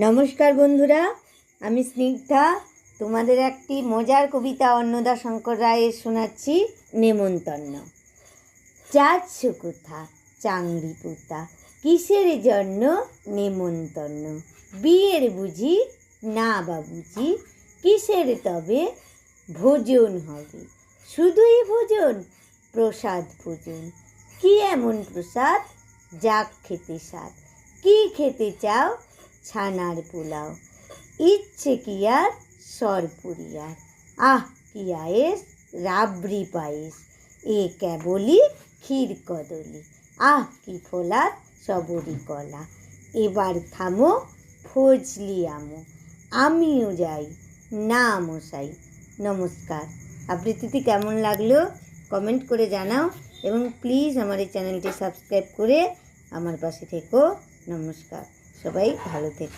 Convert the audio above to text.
নমস্কার বন্ধুরা, আমি স্নিগ্ধা। তোমাদের একটি মজার কবিতা অন্নদা শঙ্কর রায়ের শোনাচ্ছি, নেমন্তন্ন। যাচ্ছ কোথা চাংড়ি পুতা, কিসের জন্য নেমন্তন্ন? বিয়ের বুঝি, না বা বুঝি, কিসের তবে ভোজন হবে? শুধুই ভোজন, প্রসাদ ভোজন। কি এমন প্রসাদ? যাক খেতে স্বাদ। কি খেতে চাও? ছানার পোলাও। ইচ্ছে কি আর? সরপুরিয়ার আহ, কি আয়েস? রাবড়ি পায়েস। এ কেবলই ক্ষীর কদলি। আহ, কি ফোলার? সবরি কলা। এবার থামো, ফজলি আমো। আমিও যাই। না মশাই। নমস্কার। আবৃত্তিটি কেমন লাগল? কমেন্ট করে জানাও এবং প্লিজ আমার এই চ্যানেলটি সাবস্ক্রাইব করে আমার পাশে থেকো। নমস্কার। সবাই ভালো থেকো।